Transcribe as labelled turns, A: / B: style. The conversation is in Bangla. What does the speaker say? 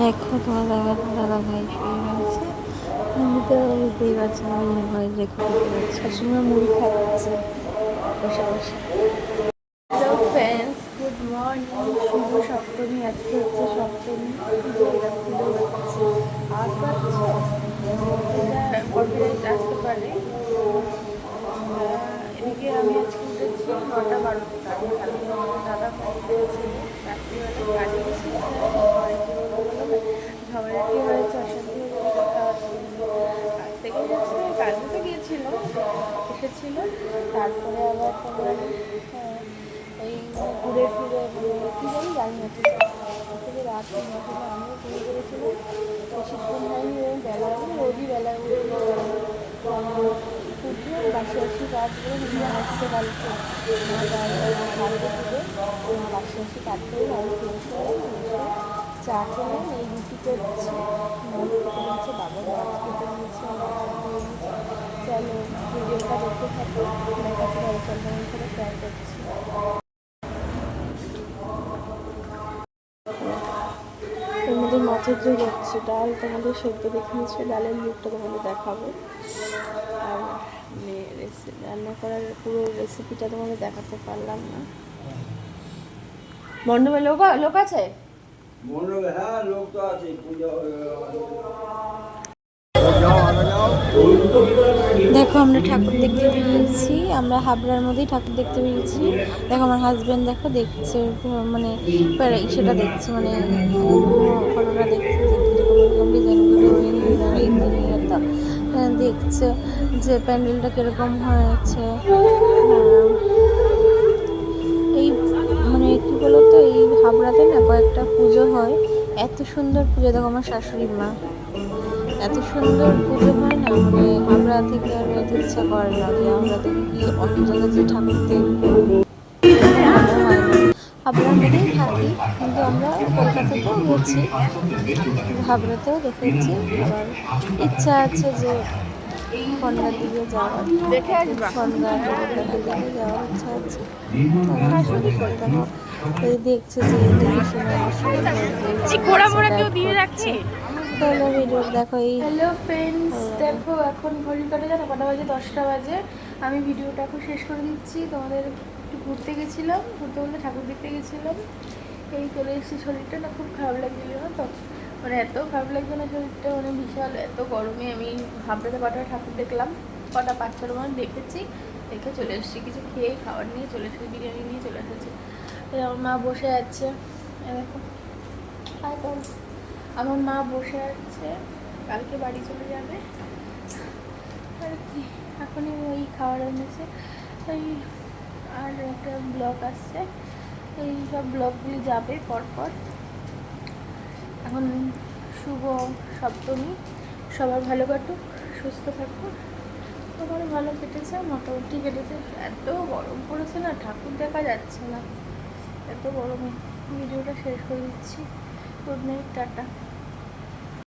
A: দেখো তোমার দাদা দাদা ভাই শুয়ে রয়েছে। আমি তো বুঝতেই পারছি না আমি ভয় দেখো শাশুড়িমা মুড়ি খাচ্ছে বসে বসে। গুড মর্নিং শুভ সপ্তমী আজকে হচ্ছে সপ্তমী। পুজো পুজো হচ্ছে আর পাচ্ছ আসতে পারে। এদিকে আমি আজকে উঠেছি নটা বারোতে কাজে কালকে দাদা রাত্রিবেলা কাজে বলব ঝগড়াটি হয়েছে? অশান্তি কাজ থেকে গেছে কাজে তো গিয়েছিল, এসেছিল, তারপরে আবার তোমার এই ঘুরে ফিরে কী জানি জানি না থেকে রাত আমিও ঘুরে করেছিলাম বেশিক্ষণ হয়নি ওই বেলায় রোজই বেলায় উঠে বাসি বাসি কাজ করে নিজে আসছে কালকে। কালকে থেকে, বাসি বাসি কাজ করে আমি চা খেলাম, এই রুটি করছি। মন দিচ্ছে বাবা মাছ দিয়েছে চলো, ভিডিওটা দেখতে থাকো। আমার কাছে চন্দন করে শেয়ার করছি। মধ্যে মাছের ঝোল হচ্ছে ডাল, তোমাদের সেদ্ধ দেখিয়েছে, ডালের লুকটা তোমাদের দেখাবো। আর মানে রেসি- রান্না করার পুরো রেসিপিটা তোমাদের দেখাতে পারলাম না। মণ্ডপে লোক লোক আছে? দেখো, আমরা ঠাকুর দেখতে বেরিয়েছি। আমরা হাবড়ার মধ্যেই ঠাকুর দেখতে বেরিয়েছি। দেখো, আমার হাজব্যান্ড দেখো, দেখছে মানে সেটা দেখছে মানে ফটোটা দেখছে ডিজাইনগুলো দেখছে যে প্যান্ডেলটা কীরকম হয়েছে। এত সুন্দর পুজো, দেখো আমার শাশুড়ি মা। এত সুন্দর পুজো হয় না? মানে আমরা থেকে আর ইচ্ছা করে না যে আমরা থেকে কি অন্য জায়গায় যে ঠাকুর দেখব? থাকি, কিন্তু আমরা কলকাতাতেও গেছি, হাবড়াতেও দেখেছি। আবার ইচ্ছা আছে যে ফন্ডার দিকে যাওয়ার
B: দেখে
A: দিকে যাওয়ার ইচ্ছা আছে। কলকাতা এই দেখছে যে
B: এই খোড়া মোড়া কেউ দিয়ে রাখছে?
A: হ্যালো ভিডিও দেখো এই। হ্যালো ফ্রেন্ডস দেখো এখন ঘড়ি কাটা জানো কটা বাজে? দশটা বাজে। আমি ভিডিওটা এখন শেষ করে দিচ্ছি। তোমাদের একটু ঘুরতে গেছিলাম ঘুরতে বলতে ঠাকুর দেখতে গেছিলাম। এই চলে এসেছি শরীরটা না খুব খারাপ লাগছিল না তো? মানে এত খারাপ লাগছে না শরীরটা মানে বিশাল এত গরমে আমি হাবড়াতে কটা ঠাকুর দেখলাম। কটা পাঁচ ছটা মানে দেখেছি দেখে চলে এসেছি। কিছু খেয়ে খাবার নিয়ে চলে এসেছি বিরিয়ানি নিয়ে চলে এসেছি। আমার মা বসে আছে। দেখো। আমার মা বসে আছে। কালকে বাড়ি চলে যাবে। আর কি, এখনই ওই খাবার এনেছে ওই আর একটা ব্লগ আসছে। এই সব ব্লগগুলি যাবে পরপর। এখন শুভ সপ্তমী। সবার ভালো কাটুক, সুস্থ থাকুক। তোমারও ভালো কেটেছে, মোটামুটি কেটেছে। এত গরম পড়েছে না, ঠাকুর দেখা যাচ্ছে না। এত গরমে ভিডিওটা শেষ করে দিচ্ছি। Good night tata.